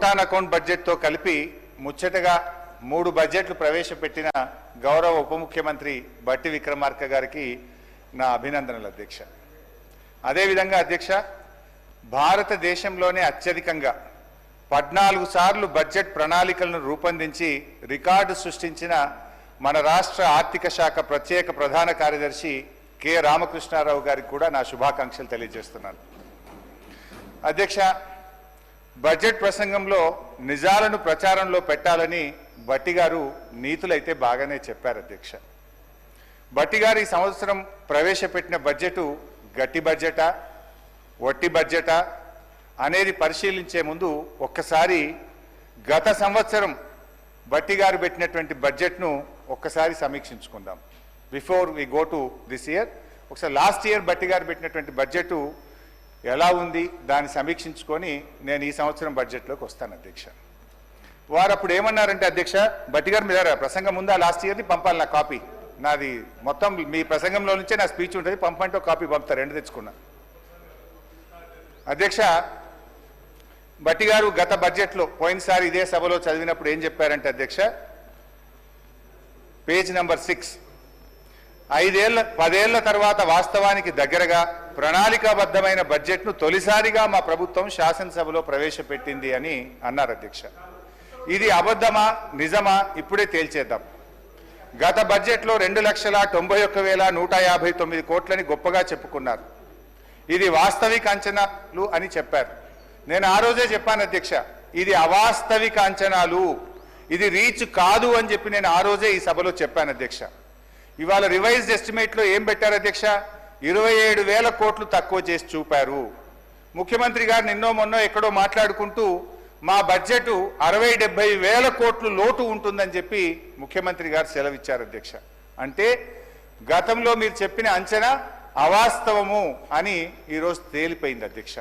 కోటాన్ account బడ్జెట్తో కలిపి ముచ్చటగా మూడు బడ్జెట్లు ప్రవేశపెట్టిన గౌరవ ఉప ముఖ్యమంత్రి బట్టి విక్రమార్క గారికి నా అభినందనలు అధ్యక్ష. అదేవిధంగా అధ్యక్ష భారతదేశంలోనే అత్యధికంగా పద్నాలుగు సార్లు బడ్జెట్ ప్రణాళికలను రూపొందించి రికార్డు సృష్టించిన మన రాష్ట్ర ఆర్థిక శాఖ ప్రత్యేక ప్రధాన కార్యదర్శి కె. రామకృష్ణారావు గారికి కూడా నా శుభాకాంక్షలు తెలియజేస్తున్నాను. అధ్యక్ష బడ్జెట్ ప్రసంగంలో నిజాలను ప్రచారంలో పెట్టాలని బట్టి గారు నీతులైతే బాగానే చెప్పారు అధ్యక్ష. బట్టి గారు ఈ సంవత్సరం ప్రవేశపెట్టిన బడ్జెటు గట్టి బడ్జెటా వట్టి బడ్జెటా అనేది పరిశీలించే ముందు ఒక్కసారి గత సంవత్సరం బట్టి గారు పెట్టినటువంటి బడ్జెట్ను ఒక్కసారి సమీక్షించుకుందాం. Before we go to this year ఒకసారి లాస్ట్ ఇయర్ బట్టి గారు పెట్టినటువంటి బడ్జెట్ ఎలా ఉంది దాన్ని సమీక్షించుకొని నేను ఈ సంవత్సరం బడ్జెట్లోకి వస్తాను అధ్యక్ష. వారు అప్పుడు ఏమన్నారంటే అధ్యక్ష బట్టి గారు మీద ప్రసంగం ఉందా? లాస్ట్ ఇయర్ది పంపాలి నా కాపీ. నాది మొత్తం మీ ప్రసంగంలో నుంచే నా స్పీచ్ ఉంటుంది పంపంటే ఒక కాపీ పంపుతా రెండు తెచ్చుకున్నా. అధ్యక్ష బట్టి గారు గత బడ్జెట్లో పోయినసారి ఇదే సభలో చదివినప్పుడు ఏం చెప్పారంటే అధ్యక్ష పేజ్ నెంబర్ సిక్స్. ఐదేళ్ళ పదేళ్ళ తర్వాత వాస్తవానికి దగ్గరగా ప్రణాళికాబద్ధమైన బడ్జెట్ను తొలిసారిగా మా ప్రభుత్వం శాసనసభలో ప్రవేశపెట్టింది అని అన్నారు అధ్యక్ష. ఇది అబద్ధమా నిజమా ఇప్పుడే తేల్చేద్దాం. గత బడ్జెట్లో రెండు లక్షల తొంభై ఒక్క వేల నూట యాభై తొమ్మిది కోట్లని గొప్పగా చెప్పుకున్నారు. ఇది వాస్తవిక అంచనాలు అని చెప్పారు. నేను ఆ రోజే చెప్పాను అధ్యక్ష ఇది అవాస్తవిక అంచనాలు. ఇది రీచ్ కాదు అని చెప్పి నేను ఆ రోజే ఈ సభలో చెప్పాను అధ్యక్ష. ఇవాళ రివైజ్డ్ ఎస్టిమేట్లో ఏం పెట్టారు అధ్యక్ష? ఇరవై ఏడు వేల కోట్లు తక్కువ చేసి చూపారు. ముఖ్యమంత్రి గారు నిన్నో మొన్నో ఎక్కడో మాట్లాడుకుంటూ మా బడ్జెట్ అరవై డెబ్బై వేల కోట్లు లోటు ఉంటుందని చెప్పి ముఖ్యమంత్రి గారు సెలవిచ్చారు అధ్యక్ష. అంటే గతంలో మీరు చెప్పిన అంచనా అవాస్తవము అని ఈరోజు తేలిపోయింది అధ్యక్ష.